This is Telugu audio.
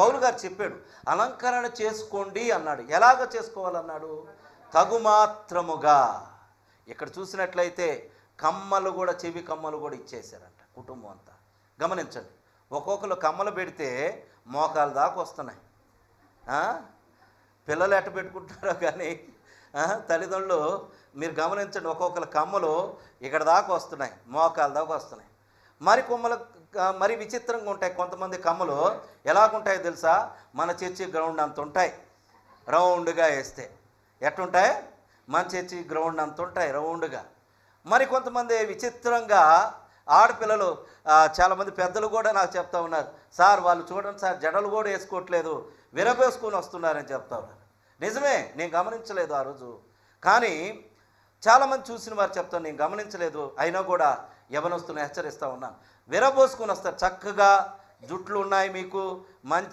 పౌలు గారు చెప్పాడు అలంకరణ చేసుకోండి అన్నాడు. ఎలాగ చేసుకోవాలన్నాడు? తగుమాత్రముగా. ఇక్కడ చూసినట్లయితే కమ్మలు కూడా చెవి కమ్మలు కూడా ఇచ్చేశారంట కుటుంబం అంతా. గమనించండి ఒక్కొక్కరు కమ్మలు పెడితే మోకాలు దాకా వస్తున్నాయి. పిల్లలు ఎట్ట పెట్టుకుంటారో కానీ తల్లిదండ్రులు మీరు గమనించండి ఒక్కొక్కరు కమ్మలు ఇక్కడ దాకా వస్తున్నాయి మోకాల దాకా వస్తున్నాయి. మరి కొమ్మలు మరి విచిత్రంగా ఉంటాయి కొంతమంది కమ్మలు. ఎలాగుంటాయో తెలుసా? మన చర్చి గ్రౌండ్ అంత ఉంటాయి. రౌండ్గా వేస్తే. ఎట్టుంటాయి? మన చర్చి గ్రౌండ్ అంత ఉంటాయి రౌండ్గా. మరి కొంతమంది విచిత్రంగా ఆడపిల్లలు చాలామంది పెద్దలు కూడా నాకు చెప్తా ఉన్నారు. సార్ వాళ్ళు చూడండి సార్ జడలు కూడా వేసుకోవట్లేదు. విరబేసుకొని వస్తున్నారని చెప్తా ఉన్నారు. నిజమే నేను గమనించలేదు ఆ రోజు. కానీ చాలామంది చూసిన వారు చెప్తాను నేను గమనించలేదు. అయినా కూడా యవనస్తులను హెచ్చరిస్తూ ఉన్నాను. విరబోసుకొని వస్తారు. చక్కగా జుట్లు ఉన్నాయి మీకు మంచి